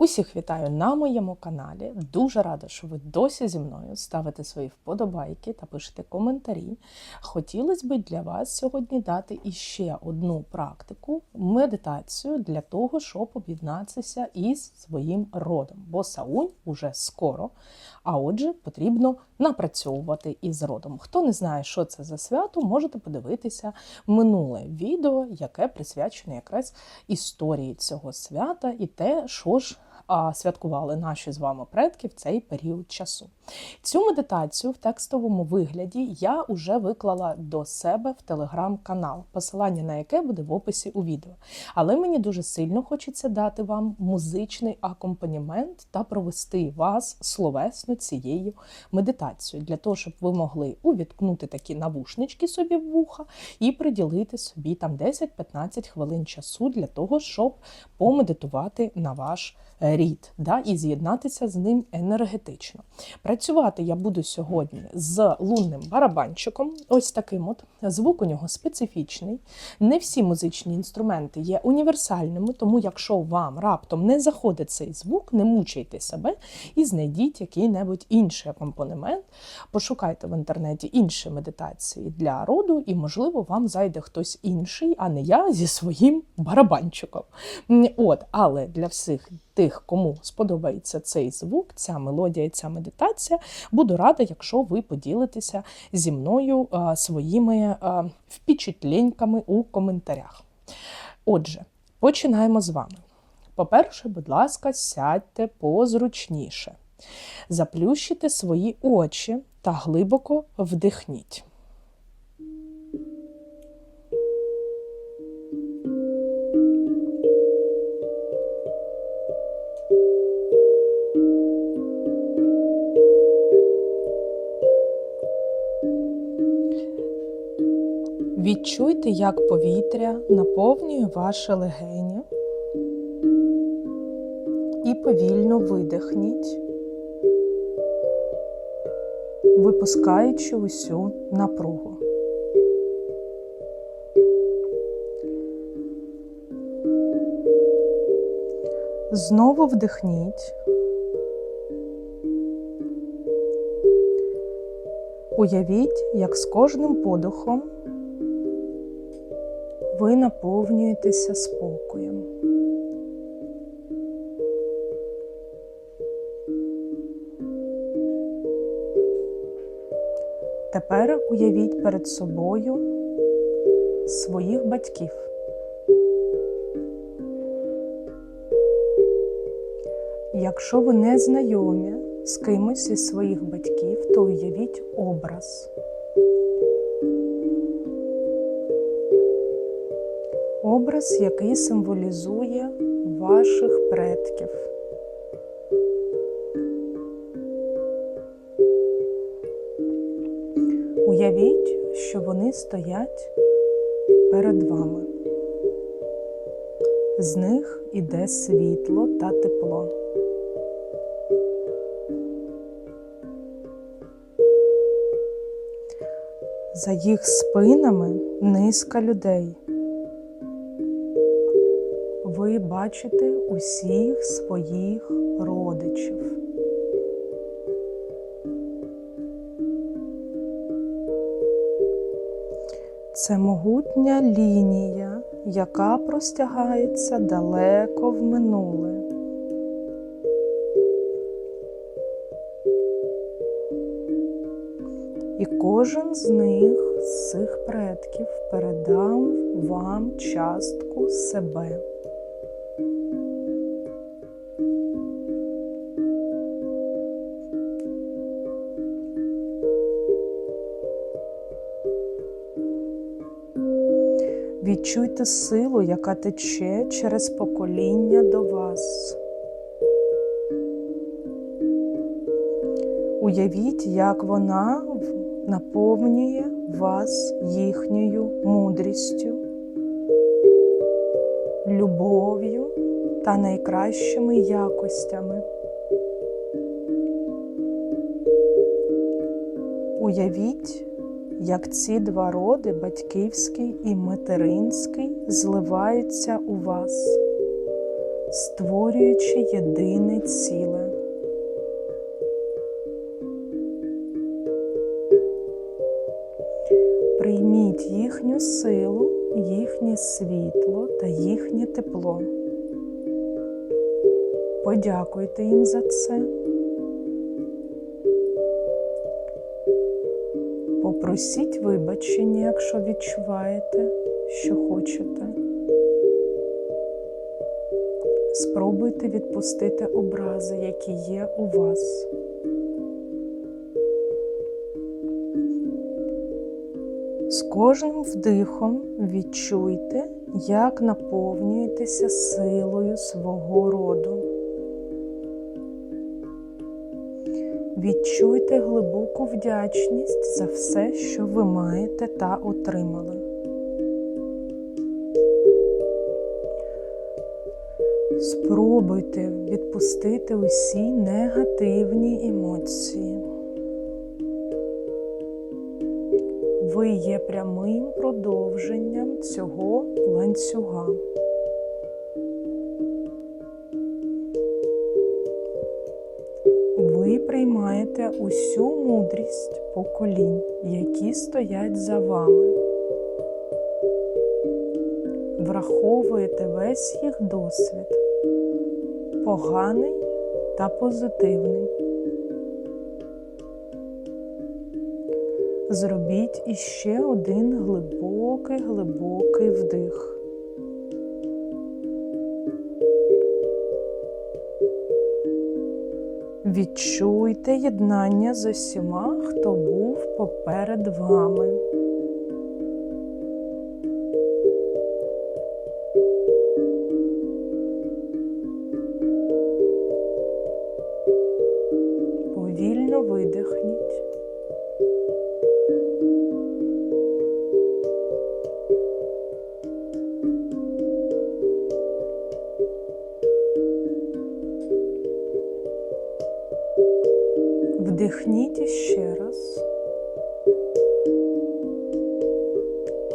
Усіх вітаю на моєму каналі. Дуже рада, що ви досі зі мною ставите свої вподобайки та пишете коментарі. Хотілося б для вас сьогодні дати іще одну практику, медитацію для того, щоб об'єднатися із своїм родом. Бо Саунь уже скоро, а отже, потрібно напрацьовувати із родом. Хто не знає, що це за свято, можете подивитися минуле відео, яке присвячене якраз історії цього свята і те, що ж святкували наші з вами предки в цей період часу. Цю медитацію в текстовому вигляді я вже виклала до себе в телеграм-канал, посилання на яке буде в описі у відео. Але мені дуже сильно хочеться дати вам музичний акомпанімент та провести вас словесно цією медитацією, для того, щоб ви могли увіткнути такі навушнички собі в вуха і приділити собі там 10-15 хвилин часу для того, щоб помедитувати на ваш рід да, і з'єднатися з ним енергетично. Працювати я буду сьогодні з лунним барабанчиком. Ось таким от. Звук у нього специфічний. Не всі музичні інструменти є універсальними, тому якщо вам раптом не заходить цей звук, не мучайте себе і знайдіть який-небудь інший акомпанемент. Пошукайте в інтернеті інші медитації для роду, і, можливо, вам зайде хтось інший, а не я зі своїм барабанчиком. От, Але для всіх тих, кому сподобається цей звук, ця мелодія, ця медитація, буду рада, якщо ви поділитеся зі мною а, своїми а, впечатленьками у коментарях. Отже, починаємо з вами. По-перше, будь ласка, сядьте позручніше. Заплющите свої очі та глибоко вдихніть. Відчуйте, як повітря наповнює ваше легені і повільно видихніть, випускаючи усю напругу. Знову вдихніть. Уявіть, як з кожним подихом ви наповнюєтеся спокоєм. Тепер уявіть перед собою своїх батьків. Якщо ви не знайомі з кимось із своїх батьків, то уявіть образ. Образ, який символізує ваших предків. Уявіть, що вони стоять перед вами. З них іде світло та тепло. За їх спинами низка людей. Ви бачите усіх своїх родичів. Це могутня лінія, яка простягається далеко в минуле. І кожен з них, з цих предків, передав вам частку себе. Відчуйте силу, яка тече через покоління до вас. Уявіть, як вона наповнює вас їхньою мудрістю, любов'ю та найкращими якостями. Уявіть, як ці два роди, батьківський і материнський, зливаються у вас, створюючи єдине ціле. Прийміть їхню силу, їхнє світло та їхнє тепло. Подякуйте їм за це. Попросіть вибачення, якщо відчуваєте, що хочете. Спробуйте відпустити образи, які є у вас. З кожним вдихом відчуйте, як наповнюєтеся силою свого роду. Відчуйте глибоку вдячність за все, що ви маєте та отримали. Спробуйте відпустити усі негативні емоції. Ви є прямим продовженням цього ланцюга. Усю мудрість поколінь, які стоять за вами. Враховуєте весь їх досвід, поганий та позитивний. Зробіть іще один глибокий, глибокий вдих. Відчуйте єднання з усіма, хто був поперед вами. Повільно видихніть.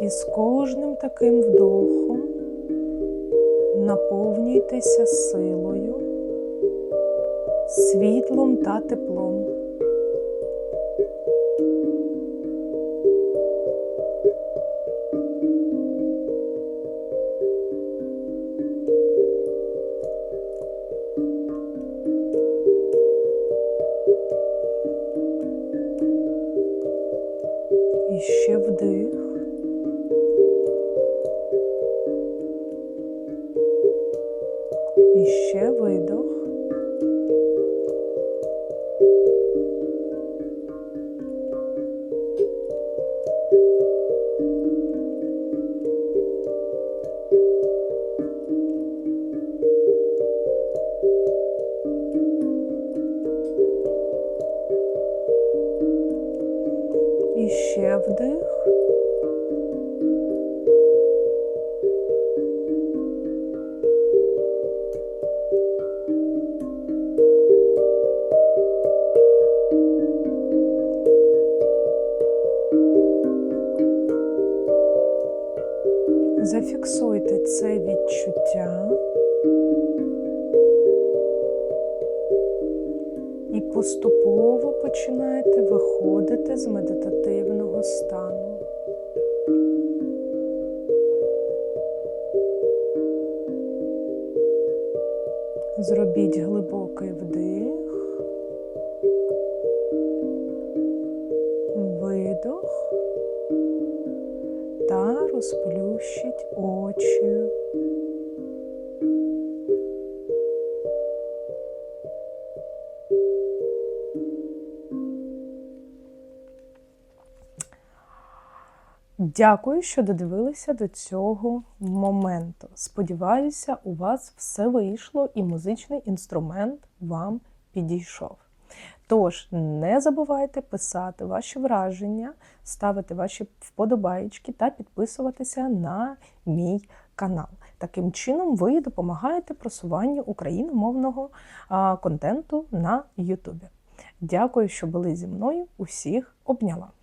І з кожним таким вдохом наповнюйтеся силою, світлом та теплом. І ще видох. І ще вдих. Зафіксуйте це відчуття. І поступово починаєте виходити з медитативного стану. Зробіть глибокий вдих, видох. Та розплющіть очі. Дякую, що додивилися до цього моменту. Сподіваюся, у вас все вийшло і музичний інструмент вам підійшов. Тож, не забувайте писати ваші враження, ставити ваші вподобайки та підписуватися на мій канал. Таким чином, ви допомагаєте просуванню україномовного контенту на Ютубі. Дякую, що були зі мною. Усіх обняла!